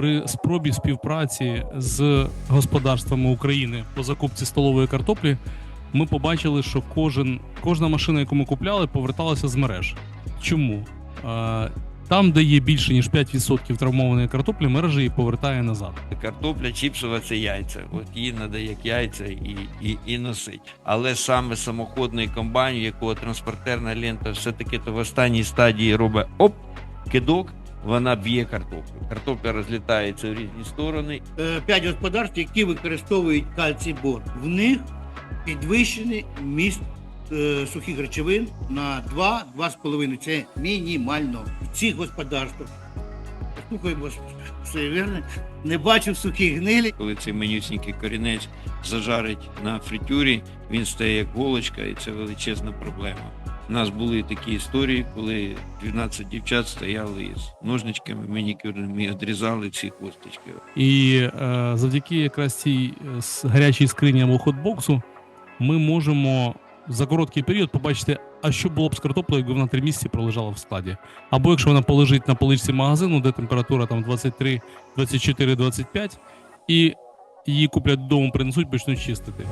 при спробі співпраці з господарствами України по закупці столової картоплі, ми побачили, що кожен, кожна машина, яку ми купляли, поверталася з мереж. Чому? Там, де є більше ніж 5% травмованої картоплі, мережа її повертає назад. Картопля чіпсова це яйця. От її треба як яйця і, і, і носить. Але саме самоходний комбайн, якого транспортерна лента все-таки то в останній стадії робить оп, кидок, вона б'є картоплю. Картопля розлітається в різні сторони. Е, п'ять господарств, які використовують кальцій бор. В них підвищений міст е, сухих речовин на 2-2,5. Це мінімально. В цих господарствах, слухаємо все вірно, не бачив сухих гнилі. Коли цей менюсінький корінець зажарить на фритюрі, він стає як голочка, і це величезна проблема. У нас були такі історії, коли 12 дівчат стояли з ножничками, манікюрними і відрізали ці косточки. І е, завдяки якраз цій е, гарячій скрині або хотбоксу ми можемо за короткий період побачити, а що було б з картоплею, якби вона три місяці пролежала в складі. Або якщо вона полежить на поличці магазину, де температура там 23, 24, 25, і її куплять додому, принесуть, почнуть чистити.